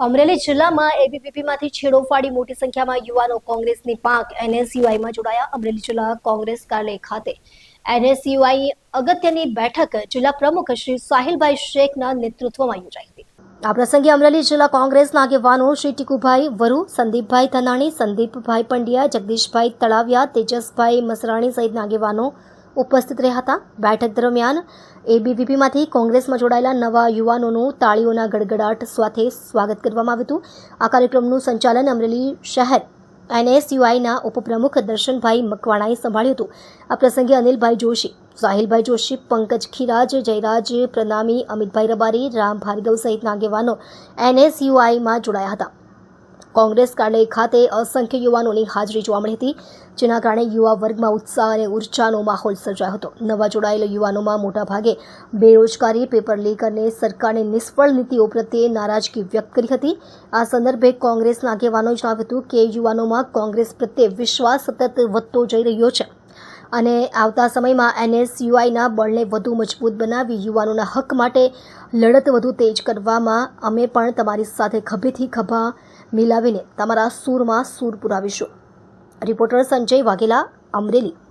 અમરેલી જિલ્લામાં એબીવીપીમાંથી છેડો ફાડી મોટી સંખ્યામાં યુવાનો કોંગ્રેસની પાંખ એનએસયુઆઈમાં જોડાયા અમરેલી જિલ્લા કોંગ્રેસ કાર્યાલય ખાતે. એનએસયુઆઈ અગત્યની બેઠક જિલ્લા પ્રમુખ શ્રી સાહિલભાઈ શેખના નેતૃત્વમાં યોજાઈ હતી. આ પ્રસંગે અમરેલી જિલ્લા કોંગ્રેસના આગેવાનો શ્રી ટીકુભાઈ વરુ, સંદીપભાઈ ધનાણી, સંદીપભાઈ પંડ્યા, જગદીશભાઈ તળાવિયા, તેજસભાઈ મસરાણી સહિતના આગેવાનો ઉપસ્થિત રહ્યા હતા બેઠક દરમિયાન એબીવીપીમાંથી કોંગ્રેસમાં જોડાયેલા નવા યુવાનોનું તાળીઓના ગડગડાટ સાથે સ્વાગત કરવામાં આવ્યું હતું. આ કાર્યક્રમનું સંચાલન અમરેલી શહેર એનએસયુઆઈના ઉપપ્રમુખ દર્શનભાઈ મકવાણાએ સંભાળ્યું હતું. આ પ્રસંગે અનિલભાઈ જોશી, સાહિલભાઈ જોશી, પંકજ ખીરાજ, જયરાજ પ્રનામી, અમિતભાઈ રબારી, રામ ભાર્ગવ સહિતના આગેવાનો એનએસયુઆઈમાં જોડાયા હતા. કોંગ્રેસ કાર્યાલય ખાતે અસંખ્ય યુવાનોની હાજરી જોવા મળી હતી, જેના કારણે યુવા વર્ગમાં ઉત્સાહ અને ઉર્જાનો માહોલ સર્જાયો હતો. નવા જોડાયેલા યુવાનોમાં મોટાભાગે બેરોજગારી, પેપર લીક અને સરકારની નિષ્ફળ નીતિઓ પ્રત્યે નારાજગી વ્યક્ત કરી હતી. આ સંદર્ભે કોંગ્રેસના આગેવાનોએ જણાવ્યું હતું કે યુવાનોમાં કોંગ્રેસ પ્રત્યે વિશ્વાસ સતત વધતો જઈ રહ્યો છે અને આવતા સમયમાં એનએસયુઆઈના બળને વધુ મજબૂત બનાવી યુવાનોના હક માટે લડત વધુ તેજ કરવામાં અમે પણ તમારી સાથે ખભેથી ખભા મિલાવીને તમારા સૂરમાં સૂર પુરાવીશું. રિપોર્ટર સંજય વાઘેલા અમરેલી.